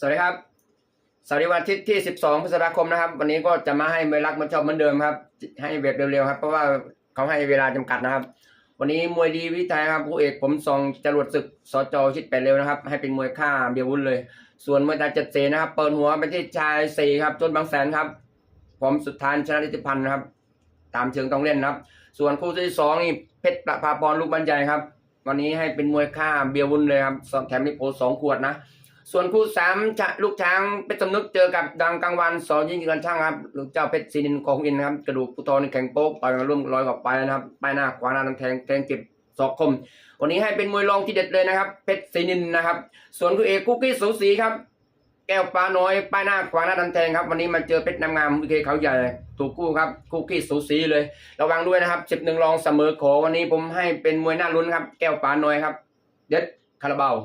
สวัสดีครับสวัสดีวันอาทิตย์ที่ 12 พฤษภาคมนะครับ วันนี้ก็จะมาให้เวลามันชอบเหมือนเดิมครับ ให้เว็บเร็วๆครับเพราะว่าเขาให้เวลาจำกัดนะครับ วันนี้มวยดีวิทยครับผู้เอกผมส่งจรวดศึกสจชิดแปดเร็วนะครับ ให้เป็นมวยค่าเบียร์วุ้นเลย ส่วนมวยตาจัดเสนะครับ เปิดหัวไปที่ชายสี่ครับจนบางแสนครับผมสุดท้ายชนะทิติพันธ์นะครับ ตามเชิงต้องเล่นนะครับ ส่วนคู่ที่สองนี่เพชรประภาพรลูกบรรยายครับ วันนี้ให้เป็นมวยค่าเบียร์วุ้นเลยครับสองแถมนิโพสองขวดนะ ส่วนคู่สามลูกช้างเพชรสำนึกเจอกับดังกลางวันสอนยิงกันช่างครับลูกเจ้าเพชรซีนินของอินนะครับกระดูกปุตอนแข็งโป๊กต่อยมาร่วมร้อยกว่าไปนะครับไปหน้าขวาหน้าแทงแทงเก็บศอกคม วันนี้ให้เป็นมวยรองที่เด็ดเลยนะครับเพชรซีนินนะครับ ส่วนคู่เอกคู่กี้สูสีครับ แก้วปลาน้อยป้ายหน้าขวาหน้าดันแทงครับวันนี้มาเจอเพชรน้ำงามวิเคเขาใหญ่ถูกคู่ครับคู่ขี้สูสีเลย ระวังด้วยนะครับสิบหนึ่งรองเสมอขอวันนี้ผมให้เป็นมวยหน้าลุ้นครับแก้วปลาน้อยครับเด็ดคาราบาว